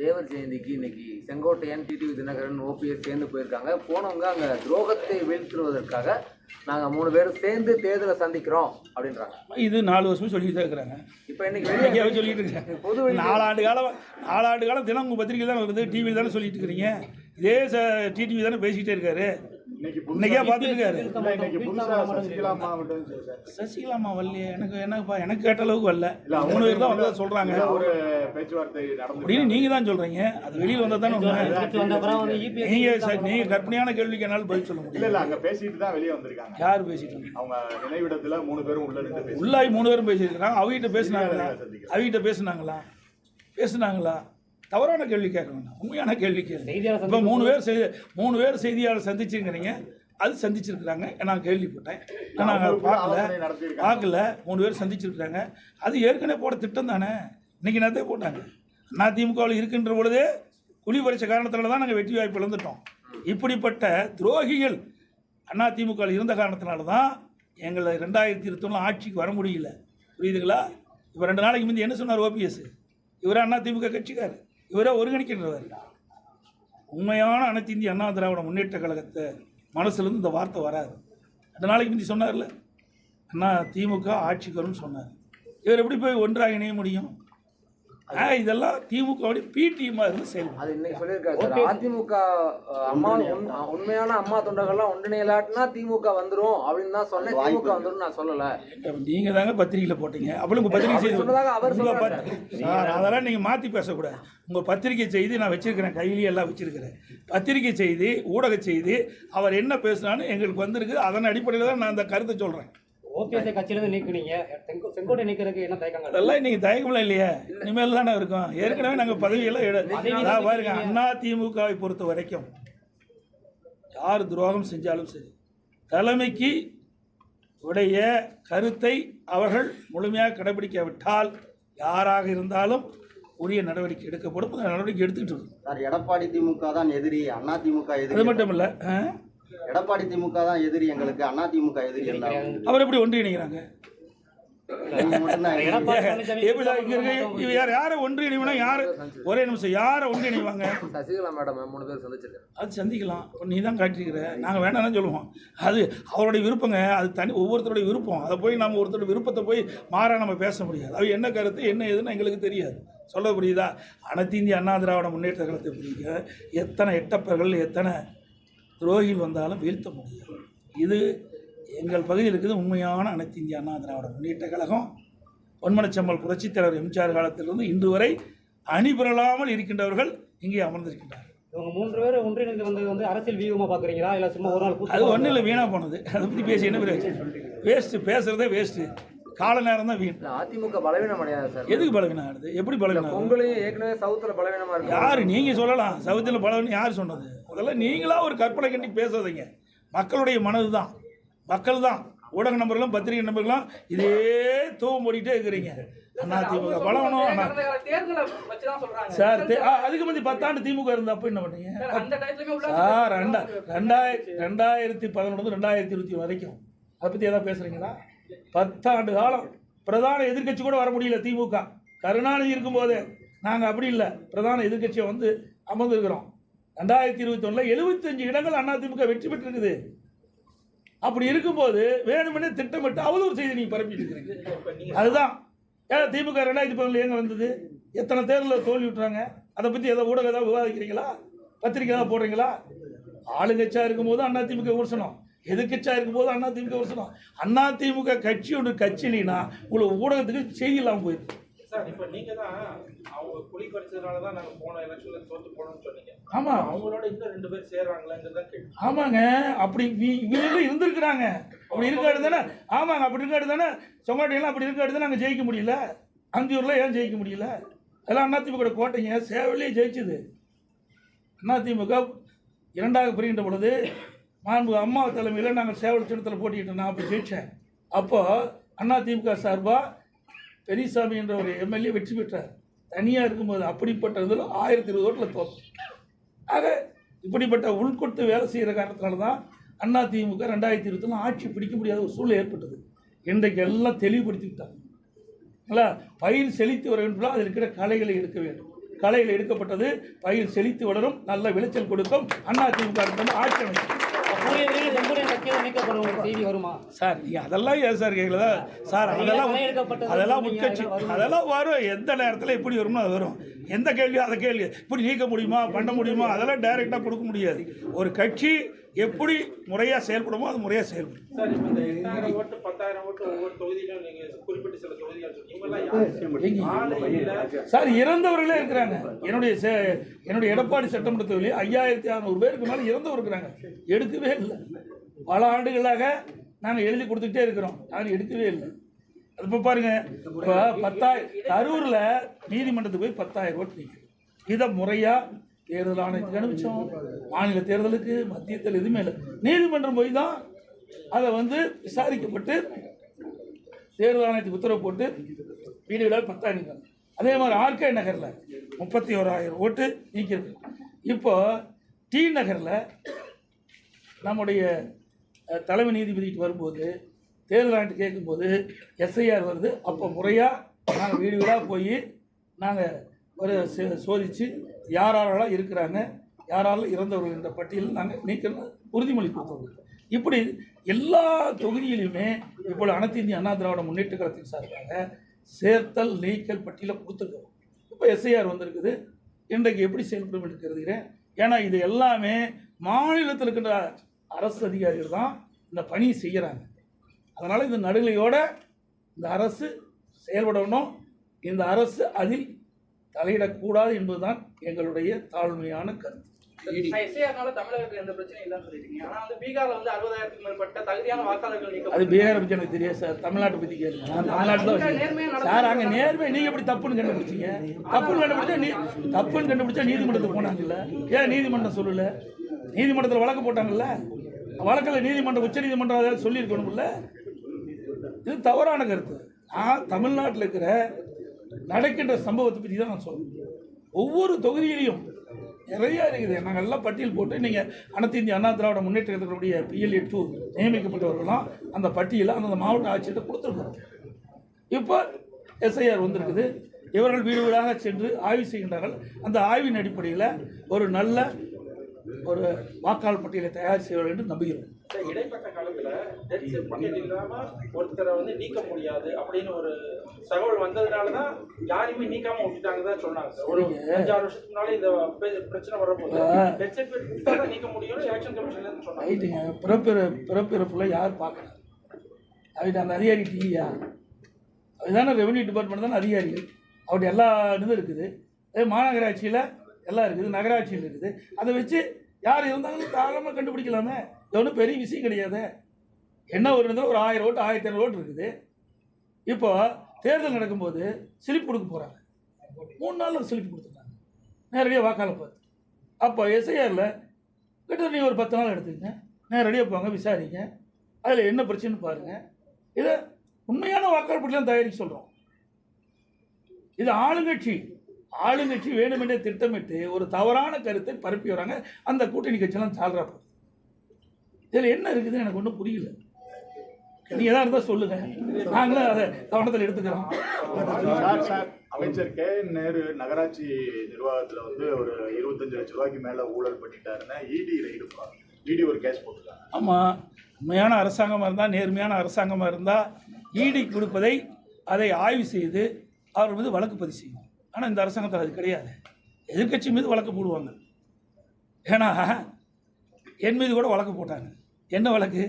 தேவர் ஜெயந்திக்கு இன்னைக்கு Sengottaiyan TTV Dinakaran OPS சேர்ந்து போயிருக்காங்க. போனவங்க அங்க துரோகத்தை வீழ்த்துவதற்காக நாங்க மூணு பேரும் சேர்ந்து தேர்தலை சந்திக்கிறோம் அப்படின்றாங்க. இது நாலு வருஷமே சொல்லிட்டு தான் இருக்கிறாங்க. இப்போ இன்னைக்கு சொல்லிட்டு இருக்காங்க பொது நாலாண்டு காலம் நாலாண்டு காலம் தினம் உங்கள் பத்திரிகை தானே வருது டிவியில் தானே சொல்லிட்டு இருக்கிறீங்க. இதே டிடிவி தானே பேசிக்கிட்டே இருக்காரு. இன்னைக்கு பார்த்துட்டு சசிகலா மாவட்டம் சார் சசிகலாமா வரலையே எனக்கு என்னப்பா எனக்கு கேட்ட அளவுக்கு வரல. இல்ல, அவங்க மூணு பேர் தான் வந்ததா சொல்கிறாங்க ஒரு பேச்சுவார்த்தை நடந்து அப்படின்னு நீங்கள் தான் சொல்கிறீங்க அது வெளியில் தானே உண்மை. நீங்கள் நீங்கள் கற்பனையான கேள்விக்கு என்னால் பதில் சொல்ல இல்ல முடியல இல்ல அங்க பேசிட்டு தான் வெளியே வந்திருக்காங்க. யார் பேசிட்டு? அவங்க நினைவிடத்துல மூணு பேரும் உள்ள நின்று பேசி உள்ளாய் மூணு பேரும் பேசியிருக்கிறாங்க அவகிட்ட பேசுனாங்களா? அவகிட்ட பேசுனாங்களா? பேசுனாங்களா? தவறான கேள்வி கேட்க வேண்டாம். உண்மையான கேள்வி கேள்வி இப்போ மூணு பேர் செய்தி மூணு பேர் செய்தியாளர் சந்திச்சுங்கிறீங்க அது சந்திச்சிருக்கிறாங்க. நான் கேள்விப்பட்டேன். நான் பார்க்கல. பார்க்கல. மூணு பேர் சந்திச்சிருக்கிறாங்க. அது ஏற்கனவே போட திட்டம் தானே? இன்னைக்கு நேரத்தே போட்டாங்க. அதிமுகவில் இருக்கின்ற பொழுதே குழி பறிச்ச காரணத்தினால தான் நாங்கள் வெற்றி வாய்ப்பு இழந்துட்டோம். இப்படிப்பட்ட துரோகிகள் அதிமுகவில் இருந்த காரணத்தினால தான் எங்களை ரெண்டாயிரத்தி இருபத்தொன்னு ஆட்சிக்கு வர முடியல. புரியுதுங்களா? இப்போ ரெண்டு நாளைக்கு முந்தி என்ன சொன்னார் ஓபிஎஸ் இவரே அதிமுக கட்சிக்கார் இவரே ஒருங்கிணைக்கின்றவர். உண்மையான அனைத்து இந்திய அண்ணா திராவிட முன்னேற்ற கழகத்தை மனசுலேருந்து இந்த வார்த்தை வராது. ரெண்டு நாளைக்கு முந்தி சொன்னார்ல அண்ணா திமுக ஆட்சிக்கு வரும்னு சொன்னார். இவர் எப்படி போய் ஒன்றாக இணைய முடியும்? இதெல்லாம் திமுகவுடைய பி டீமாக இருந்து செயல்படும். அது இன்னைக்கு சொல்லியிருக்காரு சார். அதிமுக அம்மா உண்- உண்மையான அம்மா தொண்டர்கள்லாம் ஒன்றிணையலாட்டினா திமுக வந்துரும் அப்படின்னு தான் சொன்னேன். திமுக வந்துரும் நான் சொல்லல. நீங்கள் தாங்க பத்திரிகையில் போட்டீங்க. அப்புறம் உங்கள் பத்திரிகை செய்தி அவர் உங்க சார் அதெல்லாம் நீங்கள் மாற்றி பேசக்கூடாது. உங்கள் பத்திரிகை செய்தி நான் வச்சிருக்கிறேன் கையிலேயே எல்லாம் வச்சிருக்கிறேன். பத்திரிகை செய்தி ஊடக செய்தி அவர் என்ன பேசுனான்னு எங்களுக்கு வந்திருக்கு. அதன் அடிப்படையில் தான் நான் அந்த கருத்தை சொல்கிறேன் ஓபிஎஸ் கட்சியிலிருந்து நீக்குனீங்க. செங்கோ- செங்கோட்டை நீக்கிறதுக்கு என்ன தயக்கங்கள் அதெல்லாம் இன்னைக்கு தயக்கம்லாம் இல்லையே. இனிமேல் தானே இருக்கும். ஏற்கனவே நாங்கள் பதவியெல்லாம் பாருங்க அண்ணா திமுகவை பொறுத்த வரைக்கும் யார் துரோகம் செஞ்சாலும் சரி தலைமைக்கு உடைய கருத்தை அவர்கள் முழுமையாக கடைபிடிக்காவிட்டால் யாராக இருந்தாலும் உரிய நடவடிக்கை எடுக்கப்படும். அந்த நடவடிக்கை எடுத்துக்கிட்டு இருக்கோம். சார் எடப்பாடி திமுக தான் எதிரி அண்ணா திமுக அது எதிரி மட்டும் இல்லை எடப்பாடி திமுக தான் எதிரி எங்களுக்கு அண்ணா திமுக எதிரி எல்லாம் அவர் எப்படி யார்? ஒரே நிமிஷம் யாரை ஒன்றிணைவாங்க சசிகலா மேடம் மூணு பேர் சந்திச்சிருக்காரு அது சந்திக்கலாம். இப்போ நீ தான் காட்டியிருக்கிற. நாங்கள் வேணாம்னு சொல்லுவோம். அது அவருடைய விருப்பங்க. அது தனி ஒவ்வொருத்தருடைய விருப்பம். அதை போய் நம்ம ஒருத்தருடைய விருப்பத்தை போய் மாறா நம்ம பேச முடியாது. அது என்ன கருத்து என்ன ஏதுன்னு எங்களுக்கு தெரியாது. சொல்ல புரியுதா? அனைத்து இந்திய அண்ணா திராவிட முன்னேற்ற கழகத்தை புரியுங்க எத்தனை எட்டப்பர்கள் எத்தனை துரோகிகள் வந்தாலும் வீழ்த்த முடியாது. இது எங்கள் பகுதியில் இருக்குது உண்மையான அனைத்து இந்திய அண்ணா திராவிட முன்னேற்ற கழகம். பொன்மனச்செம்மல் புரட்சித் தலைவர் எம்ஜிஆர் காலத்திலிருந்து இன்று வரை அணிபெறலாமல் இருக்கின்றவர்கள் இங்கே அமர்ந்திருக்கின்றார்கள். இவங்க மூன்று பேர் ஒன்றிணைந்து வந்தது வந்து அரசியல் வியூகமா பாக்குறீங்களா? இல்ல சும்மா ஒரு நாள் அது ஒன்றும் இல்லை வீணாக போனது. அதை பற்றி பேசி என்ன பிரயோஜனம்? வேஸ்ட்டு பேசுகிறதே வேஸ்ட்டு கால நேரம் தான் வீண். அதிமுக பலவீனம் அடையாது சார்? எதுக்கு பலவீனம் ஆகுது? எப்படி பலவீனம் பொங்கலையும் ஏற்கனவே சவுத்துல பலவீனமா இருக்கு யார்? நீங்கள் சொல்லலாம். சவுத்தில் பலவீனம் யார் சொன்னது? அதெல்லாம் நீங்களா ஒரு கற்பனை கண்டி பேசாதீங்க. மக்களுடைய மனது தான் மக்கள் தான் ஊடக நம்பர்களும் பத்திரிகை நம்பர்களும் இதே தூவம் போடிட்டே இருக்கிறீங்க. அண்ணா திமுக பலவனும். சார் அதுக்கு முந்தி பத்தாண்டு திமுக இருந்த அப்போ என்ன பண்ணீங்க? சார் ரெண்டா ரெண்டாயிரத்தி ரெண்டாயிரத்தி பதினொன்று ரெண்டாயிரத்தி இருபத்தி வரைக்கும். அதை பற்றி எதாவது பேசுகிறீங்களா பத்தாண்டு காலம் பிரதான எதிர்க்கட்சி கூட வர முடியல திமுக. கருணாநிதி இருக்கும்போது நாங்கள் அப்படி இல்லை. பிரதான எதிர்க்கட்சியை வந்து அமர்ந்திருக்கிறோம். ரெண்டாயிரத்தி இருபத்தொன்னில் எழுபத்தஞ்சு இடங்கள் அதிமுக வெற்றி பெற்றிருக்குது. அப்படி இருக்கும்போது வேணுமெனே திட்டமிட்டு அவதூறு செய்தி நீங்கள் பரப்பிட்டு இருக்கிறீங்க. அதுதான். ஏன் திமுக ரெண்டாயிரத்தி பதினொன்று எங்கே வந்தது? எத்தனை தேர்தலில் தோல்வி விட்டுறாங்க? அதை பற்றி ஏதோ ஊடகம் ஏதாவது விவாதிக்கிறீங்களா? பத்திரிக்கை ஏதாவது போடுறீங்களா? ஆளுங்கட்சியாக இருக்கும்போது அண்ணா திமுக விமர்சனம். எதிர்க்கட்சியாக இருக்கும்போது அண்ணா திமுக விமர்சனம் அண்ணா திமுக கட்சி ஒன்று கட்சி இல்லைன்னா உங்களுக்கு ஊடகத்துக்கு செய்தி இல்லாமல் போயிருக்கு சார் இப்போ நீங்க தான் அவங்க குழி பறிச்சதுனால தான் நாங்க போன எலெக்ஷன்ல தோத்து போனோம்னு சொன்னீங்க. ஆமாம் அவங்களோட இன்னும் ரெண்டு பேர் சேர்றாங்களாங்கிறது கேள்வி. ஆமாங்க. அப்படி இவங்களும் இருந்திருக்கிறாங்க. அப்படி இருக்காடு தானே. ஆமாங்க. அப்படி இருக்காடு தானே. சொங்காட்டையெல்லாம் அப்படி இருக்காடு தானே. நாங்கள் ஜெயிக்க முடியல. அந்தியூரில் ஏன் ஜெயிக்க முடியல? எல்லாம் அதிமுக கோட்டைங்க. சேவலே ஜெயிச்சுது. அதிமுக இரண்டாக பிரிகின்ற பொழுது மாண்பு அம்மா தலைமையில் நாங்கள் சேவல் சின்னத்தில் போட்டிக்கிட்டு நான் அப்போ ஜெயித்தேன் அப்போது திமுக சார்பாக பெரியசாமி என்ற ஒரு எம்எல்ஏ வெற்றி பெற்றார். தனியாக இருக்கும்போது அப்படிப்பட்ட இதில் ஆயிரத்தி இருபது ஓட்டில் தோற்றோம் ஆக இப்படிப்பட்ட உள்கொடுத்து வேலை செய்கிற காரணத்தினால தான் அண்ணா திமுக ரெண்டாயிரத்தி இருபத்தில் ஆட்சி பிடிக்க முடியாத ஒரு சூழ்நிலை ஏற்பட்டது. இன்றைக்கு எல்லாம் தெளிவுபடுத்தி விட்டாங்க பயிர் செழித்து வர வேண்டும் அதில் இருக்கிற களைகளை எடுக்க வேண்டும். கலைகள் எடுக்கப்பட்டது பயிர் செழித்து வளரும் நல்ல விளைச்சல் கொடுக்கும். அண்ணா திமுக ஆட்சி அமைக்கும். சார் நீங்கள் அதெல்லாம் ஏன் சார் கேட்கல சார் அதெல்லாம் அதெல்லாம் உட்கட்சி? அதெல்லாம் வரும். எந்த நேரத்தில் எப்படி வருமோ அது வரும். எந்த கேள்வியோ அதை கேள்வி இப்படி நீக்க முடியுமா? பண்ண முடியுமா? அதெல்லாம் டைரெக்டாக கொடுக்க முடியாது. ஒரு கட்சி எப்படி முறையாக செயல்படுமோ அது முறையாக செயல்படும். சார் இறந்தவர்களே இருக்கிறாங்க. என்னுடைய சே- என்னுடைய எடப்பாடி சட்டமன்ற தொகுதியில் ஐயாயிரத்தி அறநூறு பேருக்கு மேலே இறந்தவர் இருக்கிறாங்க. எடுக்கவே இல்லை. பல ஆண்டுகளாக நாங்கள் எழுதி கொடுத்துக்கிட்டே இருக்கிறோம். யாரும் எடுக்கவே இல்லை. அது இப்போ பாருங்க இப்போ பத்தாயிரம் கரூரில் நீதிமன்றத்துக்கு போய் பத்தாயிரம் ஓட்டு நிற்கும் இதை முறையாக தேர்தல் ஆணையத்துக்கு அனுப்பிச்சோம். மாநில தேர்தலுக்கு மத்தியத்தில் எதுவுமே இல்லை. நீதிமன்றம் போய் தான் அதை வந்து விசாரிக்கப்பட்டு தேர்தல் ஆணையத்துக்கு உத்தரவு போட்டு வீடு வீடாக பத்தாயிரம் அதே மாதிரி ஆர்கே நகரில் முப்பத்தி ஓராயிரம் ஓட்டு நீக்கிறது இப்போ டி நகரில் நம்முடைய தலைமை நீதிபதிக்கு வரும்போது தேர்தல் ஆணையத்தை கேட்கும்போது எஸ்ஐஆர் வருது. அப்போ முறையாக நாங்கள் வீடு வீடாக போய் நாங்கள் ஒரு சோதித்து யார் யாரெல்லாம் இருக்கிறாங்க யாராலும் இறந்தவர்கள் என்ற பட்டியலில் நாங்கள் நீக்கணும் உறுதிமொழி கொடுத்தோம். இப்படி எல்லா தொகுதியிலையுமே இப்பொழுது அனைத்து இந்திய அண்ணா திராவிட முன்னேற்ற கழகத்தின் சார்பாக சேர்த்தல் நீக்கல் பட்டியலை கொடுத்துருக்கோம் இப்போ எஸ்ஐஆர் வந்திருக்குது. இன்றைக்கு எப்படி செயல்படும் என்று கருதுகிறேன். ஏன்னா இது எல்லாமே மாநிலத்தில் இருக்கின்ற அரசு அதிகாரிகள் தான் இந்த பணியை செய்கிறாங்க அதனால் இந்த நடுநிலையோடு இந்த அரசு செயல்படணும். இந்த அரசு அதில் தலையிடக்கூடாது என்பதுதான் எங்களுடைய தாழ்மையான கருத்து. அது பீகாரை பற்றி எனக்கு தெரியாது சார். தமிழ்நாட்டை பற்றி கேளுங்க. தமிழ்நாட்டில் சார் அங்கே நேர்மை நீங்கள் எப்படி தப்புன்னு கண்டுபிடிச்சீங்க? தப்புன்னு கண்டுபிடிச்சா நீ தப்புன்னு கண்டுபிடிச்சா நீதிமன்றத்துக்கு போனாங்கல்ல? ஏன் நீதிமன்றம் சொல்லல? நீதிமன்றத்தில் வழக்கு போட்டாங்கல்ல? வழக்கில் நீதிமன்றம் உச்ச நீதிமன்றம் சொல்லியிருக்கணும்ல? இது தவறான கருத்து. நான் தமிழ்நாட்டில் இருக்கிற நடக்கின்ற சம்பவத்தை பற்றி தான் நான் சொல்றேன். ஒவ்வொரு தொகுதியிலையும் நிறையா இருக்குது. நாங்கள் எல்லாம் பட்டியல் போட்டு நீங்கள் அனைத்து இந்திய அண்ணா திராவிட முன்னேற்ற கழகத்தினுடைய பிஎல்ஏ டூ நியமிக்கப்பட்டவர்களாம் அந்த பட்டியலை அந்தந்த மாவட்ட ஆட்சியர்கிட்ட கொடுத்துருக்கோம். இப்போ எஸ்ஐஆர் வந்திருக்குது. இவர்கள் வீடு வீடாக சென்று ஆய்வு செய்கின்றார்கள். அந்த ஆய்வின் அடிப்படையில் ஒரு நல்ல ஒரு வாக்காளர் பட்டியலை தயார் செய்வார்கள் என்று நம்புகிறோம். இடைப்பட்ட காலத்துல டெத் சர்டிபிகேட் இல்லாம ஒருத்தரை வந்து நீக்க முடியாது அப்படின்னு ஒரு தகவல் வந்ததுனாலதான் யாரையுமே நீக்காம விட்டுட்டாங்க தான் சொன்னாங்க. ஒரு அஞ்சாறு வருஷத்துக்கு முன்னாலே இந்த பிரச்சனை வரும்போது டெத் தான் நீக்க முடியும் எலெக்ஷன் கமிஷன்ல இருந்து சொன்னாங்க. பிறப்பிற பிறப்பிறப்புல யார் பார்க்கணும் அவர்கிட்ட அந்த அதிகாரி இல்லையா? அதுதானே ரெவன்யூ டிபார்ட்மெண்ட் தானே அதிகாரிகள் அவர்கிட்ட எல்லா இதுவும் இருக்குது. அதே மாநகராட்சியில் எல்லாம் இருக்குது நகராட்சியில் இருக்குது. அதை வச்சு யார் இருந்தாலும் தாராளமாக கண்டுபிடிக்கலாமே. இது ஒன்றும் பெரிய விஷயம் கிடையாது. என்ன ஒரு இருந்தாலும் ஒரு ஆயிரம் ஓட்டு ஆயிரத்தி ஐநூறு ஓட்டு இருக்குது. இப்போ தேர்தல் நடக்கும்போது ஸ்லிப் கொடுக்க போகிறாங்க மூணு நாளில் ஸ்லிப் கொடுத்துருக்காங்க. நேரடியாக வாக்காளர் பார்த்து அப்போ எஸ்ஐஆரில் கிட்ட நீங்கள் ஒரு பத்து நாள் எடுத்துக்கங்க. நேரடியாக போங்க விசாரிங்க. அதில் என்ன பிரச்சனைன்னு பாருங்கள் இதை உண்மையான வாக்காளர் பட்டியலாம் தயாரிக்க சொல்கிறோம் இது ஆளுங்கட்சி ஆளுங்கட்சி வேணுமென்றே திட்டமிட்டு ஒரு தவறான கருத்தை பரப்பி வராங்க. அந்த கூட்டணி கட்சியெல்லாம் சால்ரா போகுது இதில் என்ன இருக்குதுன்னு எனக்கு ஒன்றும் புரியல. நீங்கள் எதாக இருந்தால் சொல்லுங்கள் நாங்களும் அதை கவனத்தில் எடுத்துக்கிறோம். Sir sir. அமைச்சர் கே. நேரு நகராட்சி நிர்வாகத்துல வந்து ஒரு இருபத்தஞ்சு லட்சம் ரூபாய்க்கு மேல ஊழல் பண்ணிட்டாருன்னா இடி ரைடு இடி ஒரு கேஸ் போட்டிருக்காங்க. ஆமாம் உண்மையான அரசாங்கமாக இருந்தால் நேர்மையான அரசாங்கமாக இருந்தால் ஈடி கொடுப்பதை அதை ஆய்வு செய்து அவர் மீது வழக்கு பதிவு செய்யும். ஆனால் இந்த அரசாங்கத்தில் அது கிடையாது. எதிர்க்கட்சி மீது வழக்கு போடுவாங்க. ஏன்னா என் மீது கூட வழக்கு போட்டாங்க. என்ன வழக்கு?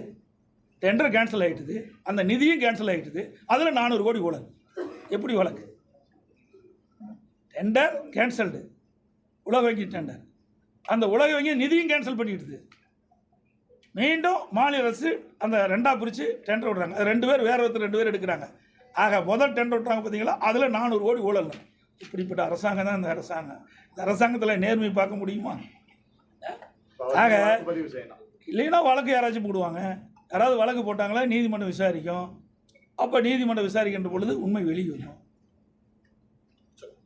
டெண்டர் கேன்சல் ஆகிட்டுது அந்த நிதியும் கேன்சல் ஆகிட்டுது அதில் நானூறு கோடி ஊழல் எப்படி வழக்கு? டெண்டர் கேன்சல்டு உலக வங்கி டெண்டர் அந்த உலக வங்கி நிதியும் கேன்சல் பண்ணிட்டுது மீண்டும் மாநில அரசு அந்த ரெண்டாக பிரித்து டெண்டர் விடுறாங்க. ரெண்டு பேர் வேறு ஒருத்தர் ரெண்டு பேர் எடுக்கிறாங்க. ஆக முதல் டெண்டர் விட்டாங்க பார்த்தீங்களா அதில் நானூறு கோடி ஊழல். இப்படிப்பட்ட அரசாங்கம் தான் இந்த அரசாங்கம். இந்த அரசாங்கத்தில் நேர்மை பார்க்க முடியுமா? ஆக இல்லைன்னா வழக்கு யாராச்சும் போடுவாங்க. யாராவது வழக்கு போட்டாங்களா நீதிமன்றம் விசாரிக்கும். அப்போ நீதிமன்றம் விசாரிக்கின்ற பொழுது உண்மை வெளியே வரும்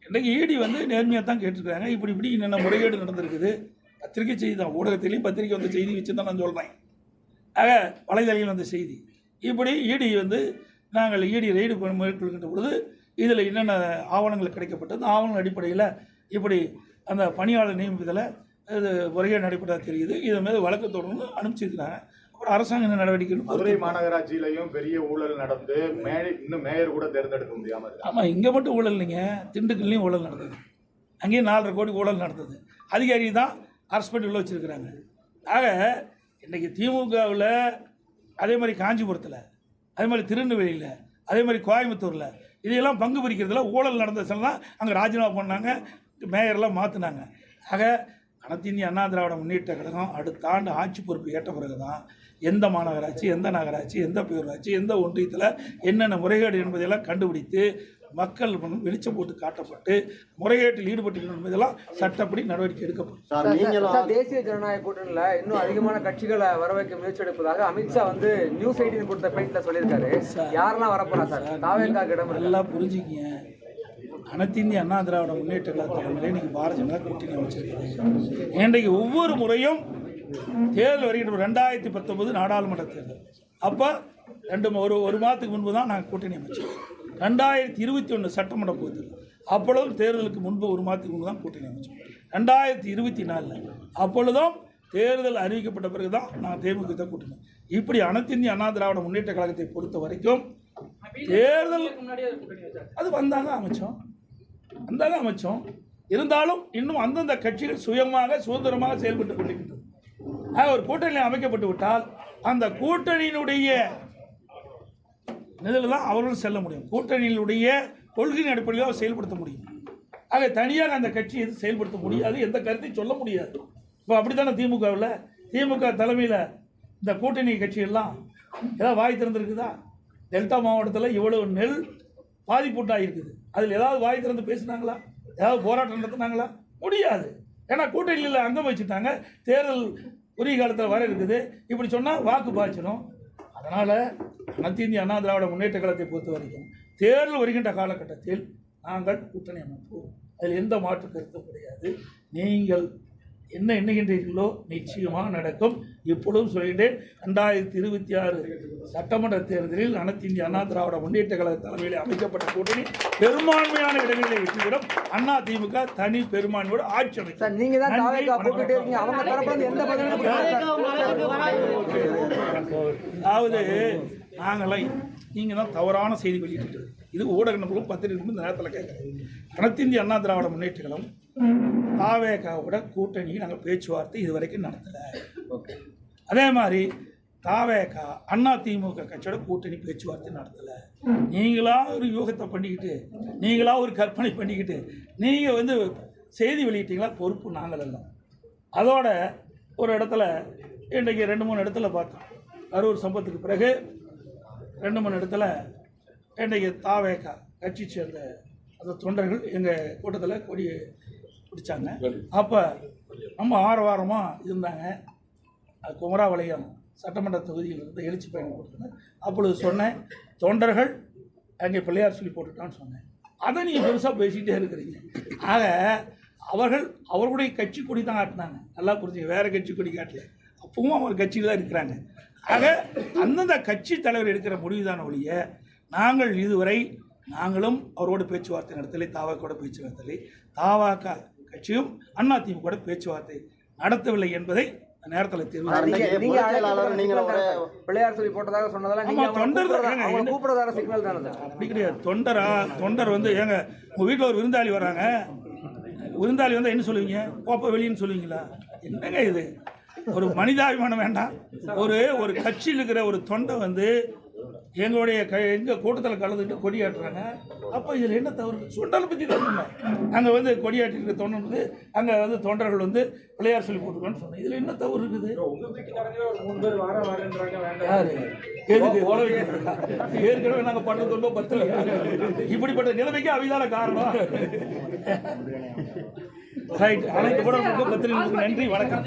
இன்றைக்கு ஈடி வந்து நேர்மையாக தான் கேட்டிருக்காங்க இப்படி இப்படி என்னென்ன முறைகேடு நடந்திருக்குது. பத்திரிக்கை செய்தி தான். ஊடகத்திலையும் பத்திரிக்கை வந்த செய்தி வச்சு தான் நான் சொல்கிறேன் ஆக வலைதளத்தில் வந்த செய்தி. இப்படி ஈடி வந்து நாங்கள் ஈடி ரெய்டு பண்ண மேற்கொள்கின்ற பொழுது இதில் என்னென்ன ஆவணங்கள் கிடைக்கப்பட்டது ஆவணங்கள் அடிப்படையில் இப்படி அந்த பணியாளர் நியமிப்பதில் இது முறைகேடு நடைபெற்றதா தெரியுது. இதன் மீது வழக்கு தொடர்ந்து அனுப்பிச்சிருக்கிறாங்க. அப்புறம் அரசாங்கம் என்ன நடவடிக்கை மதுரை மாநகராட்சியிலையும் பெரிய ஊழல் நடந்து மே இன்னும் மேயர் கூட தேர்ந்தெடுக்க முடியாம இருக்கு. ஆமாம் இங்கே மட்டும் ஊழல் இல்லைங்க. திண்டுக்கல்லையும் ஊழல் நடந்தது. அங்கேயும் நாலரை கோடி ஊழல் நடந்தது. அதிகாரி தான் அரசு பண்ணி உள்ள வச்சுருக்கிறாங்க. ஆக இன்றைக்கி திமுகவில் அதே மாதிரி காஞ்சிபுரத்தில் அதே மாதிரி திருநெல்வேலியில் அதே மாதிரி கோயம்புத்தூரில் இதையெல்லாம் பங்கு பிரிக்கிறதுல ஊழல் நடந்ததெல்லாம் அங்கே ராஜினாமா பண்ணாங்க மேயர்லாம் மாற்றினாங்க ஆக அனைத்து இந்திய அண்ணா திராவிட முன்னேற்ற கழகம் அடுத்த ஆண்டு ஆட்சி பொறுப்பு ஏற்ற பிறகு தான் எந்த மாநகராட்சி எந்த நகராட்சி எந்த பேரூராட்சி எந்த ஒன்றியத்தில் என்னென்ன முறைகேடு என்பதையெல்லாம் கண்டுபிடித்து மக்கள் வெளிச்சம் போட்டு காட்டப்பட்டு முறைகேட்டில் ஈடுபட்டிருக்கிற என்பதெல்லாம் சட்டப்படி நடவடிக்கை எடுக்கப்படும். தேசிய ஜனநாயக கூட்டணியில இன்னும் அதிகமான கட்சிகளை வர வைக்க முயற்சி எடுப்பதாக அமித்ஷா வந்து நியூஸ் எயிட்டின் கொடுத்த பேட்டில சொல்லியிருக்காரு. யாரெல்லாம் வரப்போறா சார்? தாவேக்காக்கு இடம் இருக்கா? நல்லா புரிஞ்சுக்கிங்க. அனைத்து இந்திய அண்ணா திராவிட முன்னேற்ற கழக தலைமையிலே இன்னைக்கு பாரதிய ஜனதா கூட்டணி அமைச்சிருக்குது இன்றைக்கு ஒவ்வொரு முறையும் தேர்தல் வருகின்ற ரெண்டாயிரத்தி பத்தொன்பது நாடாளுமன்ற தேர்தல். அப்போ ரெண்டு ஒரு ஒரு மாதத்துக்கு முன்பு தான் நாங்கள் கூட்டணி அமைச்சோம். ரெண்டாயிரத்தி இருபத்தி ஒன்று சட்டமன்ற தேர்தல் அப்பொழுதும் தேர்தலுக்கு முன்பு ஒரு மாதத்துக்கு முன்பு தான் கூட்டணி அமைச்சோம். ரெண்டாயிரத்தி இருபத்தி நாலில். அப்பொழுதும் தேர்தல் அறிவிக்கப்பட்ட பிறகு தான் நான் தேமுக தான் கூட்டணி இப்படி அனைத்து இந்திய அண்ணா திராவிட முன்னேற்ற கழகத்தை பொறுத்த வரைக்கும் தேர்தல் அது வந்தாங்க அமைச்சோம். வந்தாங்க அமைச்சோம். இருந்தாலும் இன்னும் அந்தந்த கட்சிகள் சுயமாக சுதந்திரமாக செயல்பட்டு கொண்டிருக்கின்றது. ஒரு கூட்டணி அமைக்கப்பட்டு விட்டால் அந்த கூட்டணியினுடைய இதில் தான் அவர்களும் செல்ல முடியும். கூட்டணியினுடைய கொள்கையின் அடிப்படையில் அவர் செயல்படுத்த முடியும். ஆக தனியாக அந்த கட்சி எதுவும் செயல்படுத்த முடியாது எந்த கருத்தையும் சொல்ல முடியாது. இப்போ அப்படித்தானே திமுகவில்? திமுக தலைமையில் இந்த கூட்டணி கட்சியெல்லாம் ஏதாவது வாய் திறந்துருக்குதா? டெல்டா மாவட்டத்தில் இவ்வளவு நெல் பாதிப்புட்டாகிருக்குது அதில் ஏதாவது வாய் திறந்து பேசுனாங்களா? ஏதாவது போராட்டம் நடத்துனாங்களா? முடியாது. ஏன்னா கூட்டணியில் அங்கம் வச்சுட்டாங்க தேர்தல் உரிய காலத்தில் வர இருக்குது. இப்படி சொன்னால் வாக்கு பாய்ச்சணும். அதனால் அனைத்து இந்திய அண்ணா திராவிட முன்னேற்ற கழகத்தை பொறுத்த வரைக்கும் தேர்தல் வருகின்ற காலகட்டத்தில் நாங்கள் கூட்டணி அமைப்போம். அதில் எந்த மாற்று கருத்தும் கிடையாது. நீங்கள் என்ன எண்ணுகின்றீர்களோ நிச்சயமாக நடக்கும். இப்பொழுதும் சொல்கின்றேன் ரெண்டாயிரத்தி இருபத்தி ஆறு சட்டமன்ற தேர்தலில் அனைத்து இந்திய அண்ணா திராவிட முன்னேற்ற கழக தலைமையில் அமைக்கப்பட்ட கூட்டணி பெரும்பான்மையான இடங்களில் வெற்றிபெறும் அண்ணா திமுக தனி பெரும்பான்மையோடு ஆட்சி அமைக்கும். நீங்க தான். அதாவது நாங்களாம் நீங்கள் தான் தவறான செய்தி வெளியிட்டு இது ஊடக நம்பர்களும் பத்திரிகைகளும் இந்த நேரத்தில் கேட்குறேன் அனைத்து இந்திய அண்ணா திராவிட முன்னேற்றங்களும் தாவேகாவோட கூட்டணி நாங்கள் பேச்சுவார்த்தை இது வரைக்கும் நடத்தலை அதே மாதிரி தாவேகா அண்ணா திமுக கட்சியோட கூட்டணி பேச்சுவார்த்தை நடத்தலை. நீங்களா ஒரு யூகத்தை பண்ணிக்கிட்டு நீங்களா ஒரு கற்பனை பண்ணிக்கிட்டு நீங்கள் வந்து செய்தி வெளியிட்டீங்களா? பொறுப்பு நாங்கள் எல்லாம் அதோட ஒரு இடத்துல இன்றைக்கி ரெண்டு மூணு இடத்துல பார்த்தோம். கரூர் சம்பவத்துக்கு பிறகு ரெண்டு மூணு இடத்துல இன்றைக்கி தாவேகா கட்சி சேர்ந்த அந்த தொண்டர்கள் எங்கள் கூட்டத்தில் கொடி பிடிச்சாங்க. அப்போ நம்ம ஆரவாரமாக இருந்தாங்க. குமராவளையம் சட்டமன்ற தொகுதியில் இருந்து எழுச்சி பயணம் கொடுத்தேன் அப்பொழுது சொன்னேன் தொண்டர்கள் அங்கே பிள்ளையார் சொல்லி போட்டுட்டான்னு சொன்னேன். அதை நீங்கள் பெருசாக பேசிக்கிட்டே இருக்கிறீங்க. ஆக அவர்கள் அவர்களுடைய கட்சி கொடி தான் காட்டினாங்க. நல்லா புரிஞ்சுங்க வேறு கட்சி கொடி காட்டல. அப்பவும் அவர் கட்சியில் தான் இருக்கிறாங்க. ஆக அந்தந்த கட்சி தலைவர் எடுக்கிற முடிவு தான் ஒழிய நாங்கள் இதுவரை நாங்களும் அவரோடு பேச்சுவார்த்தை நடத்தலை தாவாக்கோட பேச்சு நடத்தலை. தாவாக்கா கட்சியும் அதிமுக பேச்சுவார்த்தை நடத்தவில்லை என்பதை நேரத்தில் அப்படி கிடையாது. தொண்டரா? தொண்டர் வந்து ஏங்க உங்கள் வீட்டில் ஒரு விருந்தாளி வராங்க. விருந்தாளி வந்தால் என்ன சொல்லுவீங்க? கோப்பை வெளியின்னு சொல்லுவீங்களா? என்னங்க இது? ஒரு மனிதாபிமானம் வேண்டாம். ஒரு ஒரு கட்சியில் இருக்கிற ஒரு தொண்டை வந்து எங்களுடைய க எங்கள் கூட்டத்தில் கலந்துக்கிட்டு கொடியாட்டுறாங்க. அப்போ இதில் என்ன தவறு? சுண்டலை பற்றி தரணுங்க அங்கே வந்து கொடியாட்டிருக்க வந்து அங்கே வந்து தொண்டர்கள் வந்து பிள்ளையார் சொல்லி போட்டுருக்கோன்னு சொன்னேன். இதில் என்ன தவறு இருக்குது? உங்க வீட்டுக்காரங்களே ஒரு மூணு பேர் வார வரேன்றாங்க வேண்டாம். யாரு? எதுக்கு? ஏற்கனவே நாங்க பண்ண தொண்டோ பத்தல. இப்படிப்பட்ட நிலைமைக்கு அவிதான காரணம். ரைட் அனைத்து கூட பத்திரிகைகளுக்கு நன்றி. வணக்கம்.